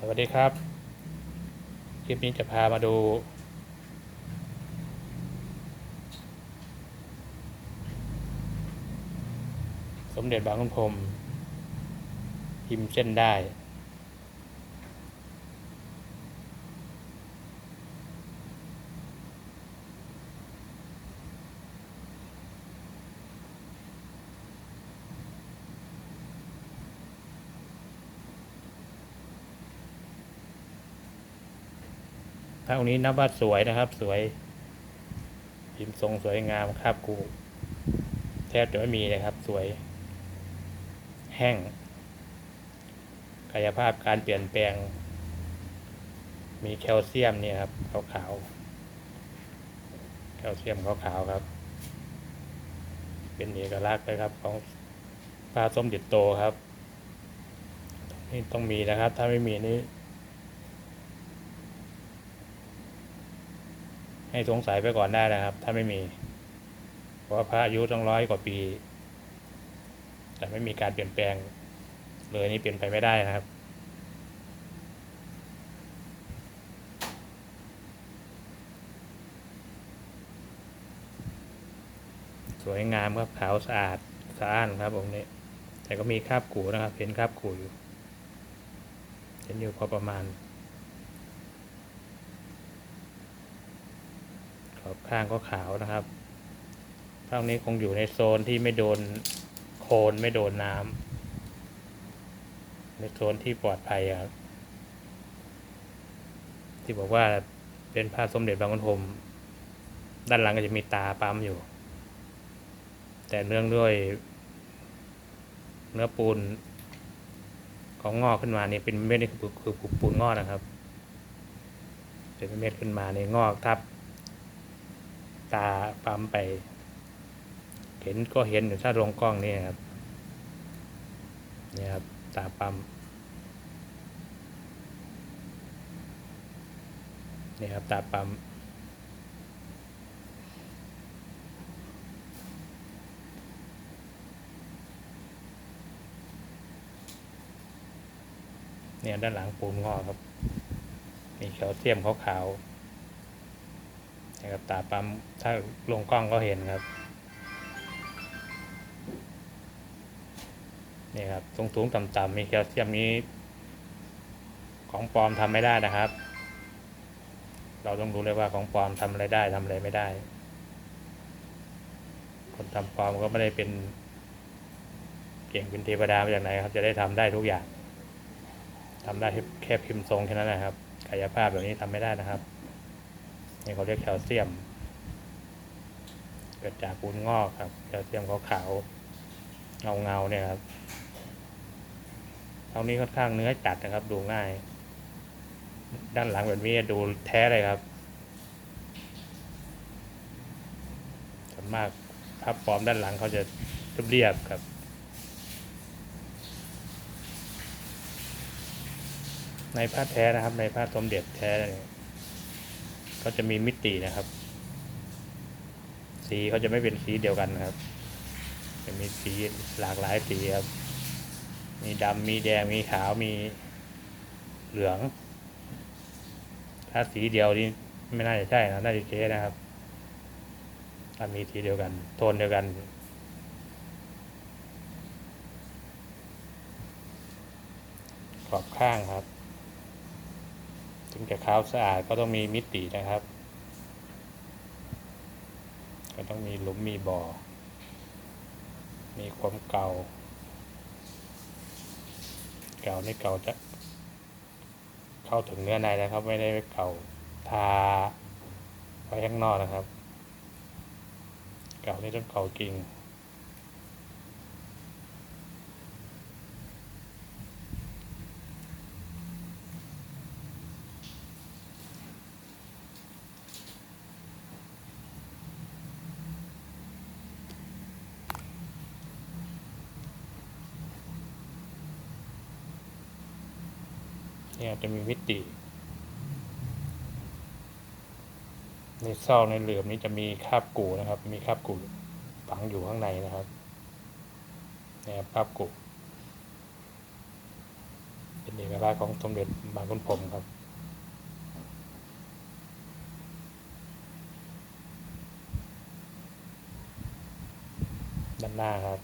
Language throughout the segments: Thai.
สวัสดีครับ คลิปนี้จะพามาดู สมเด็จบางขุนพรมพิมพ์เส้นได้ พระองค์นี้นับว่าสวยนะครับ สวยพิมพ์ทรงสวยงามครับกูแทบจะไม่มีเลยครับ สวย แห้งกายภาพการเปลี่ยนแปลง มีแคลเซียมเนี่ยครับขาวๆแคลเซียมขาวๆครับ เป็นเอกลักษณ์เลยครับ ของพระสมเด็จโตครับนี่ต้องมีนะครับ ถ้าไม่มีนี่ ให้สงสัยไปก่อนได้นะครับ ถ้าไม่มีเพราะพระอายุต้องร้อยกว่าปี แต่ไม่มีการเปลี่ยนแปลง เลยนี่เปลี่ยนไปไม่ได้นะครับสวยงามครับขาวสะอาดสะอ้านครับองค์นี้ แต่ก็มีคราบกูนะครับ เห็นคราบกูอยู่เห็นอยู่พอประมาณ อบข้างก็ขาวนะครับภานี้คงอยู่ในโซนที่ไม่โดนโคลนไม่โดนน้ำในโซนที่ปลอดภัยครับที่บอกว่าเป็นพระสมเด็จบางขุนพมด้านหลังก็จะมีตาปั๊มอยู่ แต่เนื่องด้วย เนื้อปูนของงอกขึ้นมาเนี่ยเป็นเม็ดนี่คือคือคือปูนงอกนะครับ เป็นเม็ดขึ้นมาในงอกทับ ตาปั๊มไป เห็นก็เห็นอยู่ถ้าลงกล้องนี่ครับนี่ครับตาปั๊มนี่ครับตาปั๊มเนี่ยด้านหลังปูนงอครับ มีแคลเซียมขาวๆ นะครับตาปั๊มถ้าลงกล้องก็เห็นครับนี่ครับสูงสูงต่ำต่ำๆมีแคลเซียมนี้ ของปลอมทำไม่ได้นะครับ เราต้องรู้เลยว่าของปลอมทำอะไรได้ทำอะไรไม่ได้ คนทำปลอมก็ไม่ได้เป็นเก่งเป็นเทวดามาจากไหนครับ จะได้ทำได้ทุกอย่างทำได้แค่พิมพ์ทรงแค่นั้นนะครับกายภาพแบบนี้ทำไม่ได้นะครับ นี่เขาเรียกแคลเซียม เกิดจากปูนงอกครับ แคลเซียมขาวๆเงาเงาเนี่ยครับตรงนี้ค่อนข้างเนื้อจัดนะครับ ดูง่าย ด้านหลังแบบนี้ดูแท้เลยครับส่วนมากภาพปลอมด้านหลังเขาจะเรียบๆครับในผ้าแท้นะครับ ในผ้าสมเด็จแท้เนี่ย เขาจะมีมิตินะครับ สีเขาจะไม่เป็นสีเดียวกันนะครับ จะมีสีหลากหลายสีครับ มีดำมีแดงมีขาวมีเหลือง ถ้าสีเดียวนี่ไม่น่าจะใช่นะน่าจะเก๊นะครับ ถ้ามีสีเดียวกัน โทนเดียวกันขอบข้างครับ ถึงจะขาวสะอาดก็ต้องมีมิตินะครับ ก็ต้องมีหลุมมีบ่อ มีความเก่า เก่านี่เก่าจะเข้าถึงเนื้อในนะครับ ไม่ได้เก่าทาไว้ข้างนอกนะครับ เก่านี่ต้องเก่าจริง เนี่ยจะมีมิติในซอกในเหลือมนี้จะมีคราบกูนะครับ มีคราบกูฝังอยู่ข้างในนะครับเนี่ยคราบกูเป็นเอกลักษณ์ของสมเด็จบางขุนพรมครับด้านหน้าครับ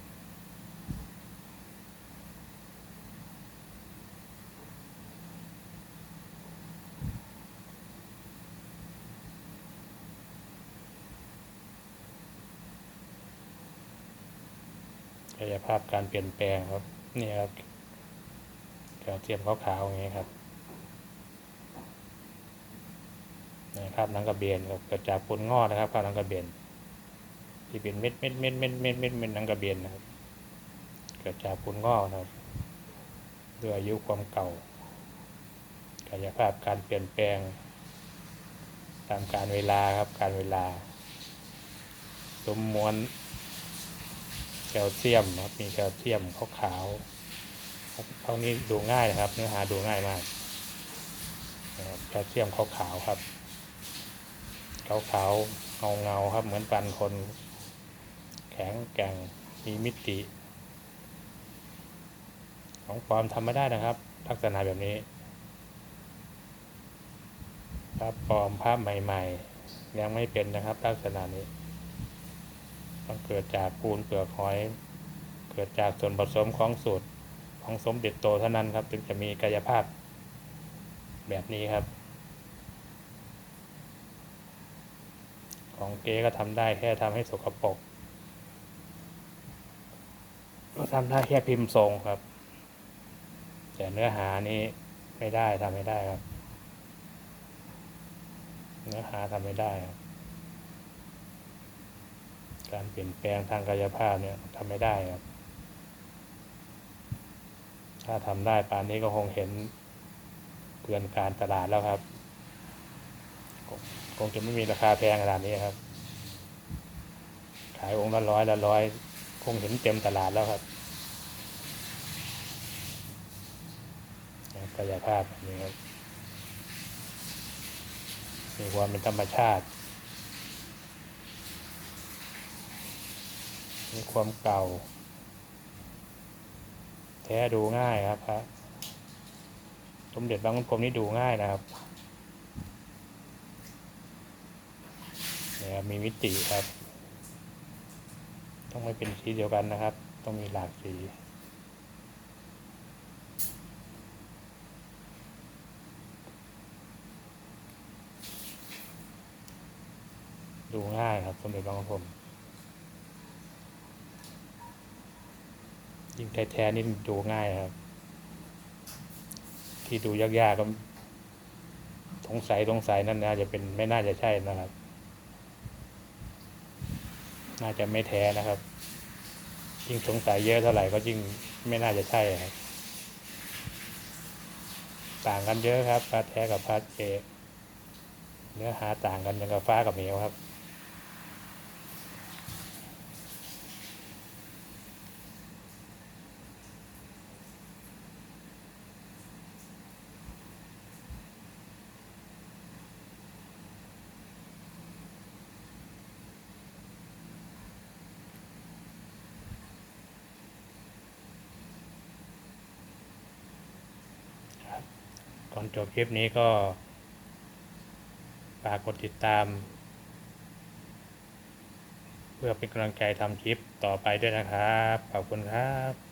กายภาพการเปลี่ยนแปลงครับ นี่ครับแกวเทียมขาวๆอย่างนี้ครับนะครับหนังกระเบนครับเกิดจากปูนงอกนะครับข้าวหนังกระเบนที่เป็นเม็ดเม็ดเม็ดเม็ดเม็ดเม็ดเม็ดหนังกระเบนนะครับ เกิดจากปูนงอกนะครับด้วยอายุความเก่ากายภาพการเปลี่ยนแปลง ตามการเวลาครับการเวลา สมมวล คลเซียมนะครับ มีแคลเซียมขาวขาวๆเท่านี้ดูง่ายนะครับ เนื้อหาดูง่ายมากนะครับแคลเซียมขาวขาวๆครับขาวขาวเงาเงาๆครับ เหมือนปันคน แข็งแกร่งมีมิติ ของปลอมทำไม่ได้นะครับ ลักษณะแบบนี้ภาพปลอมภาพใหม่ ๆ ยังไม่เป็นนะครับ ลักษณะนี้ ต้องเกิดจากปูนเปลือกหอย เกิดจากส่วนผสมของสูตรของสมเด็จโตเท่านั้นครับถึงจะมีกายภาพแบบนี้ครับ ของเก๊ก็ทำได้แค่ทำให้สกปรกก็ทำได้แค่พิมพ์ทรงครับ แต่เนื้อหานี้ไม่ได้ทำไม่ได้ครับ เนื้อหาทำไม่ได้ครับ การเปลี่ยนแปลงทางกายภาพเนี่ยทำไม่ได้ครับ ถ้าทำได้ป่านนี้ก็คงเห็นเกลื่อนการตลาดแล้วครับคงคงจะไม่มีราคาแพงขนาดนี้ครับ ขายองค์ละร้อยละร้อย คงเห็นเต็มตลาดแล้วครับกายภาพแบบนี้ครับมีความเป็นธรรมชาติ มีความเก่า แท้ดูง่ายครับพระสมเด็จบางขุนพรหมนี่ดูง่ายนะครับนี่ครับมีมิติครับ ต้องไม่เป็นสีเดียวกันนะครับ ต้องมีหลากสีดูง่ายครับสมเด็จบางขุนพรม ยิ่งแท้ๆนี่ดูง่ายครับ ที่ดูยากๆก็สงสัยสงสัยนั่นน่าจะเป็นไม่น่าจะใช่นะครับ น่าจะไม่แท้นะครับ ยิ่งสงสัยเยอะเท่าไหร่ก็ยิ่งไม่น่าจะใช่ครับต่างกันเยอะครับพาแท้กับพาเจเนื้อหาต่างกันอย่างกับฟ้ากับเหวครับ ก่อนจบคลิปนี้ก็ฝากกดติดตาม เพื่อเป็นกำลังใจทำคลิปต่อไปด้วยนะครับ ขอบคุณครับ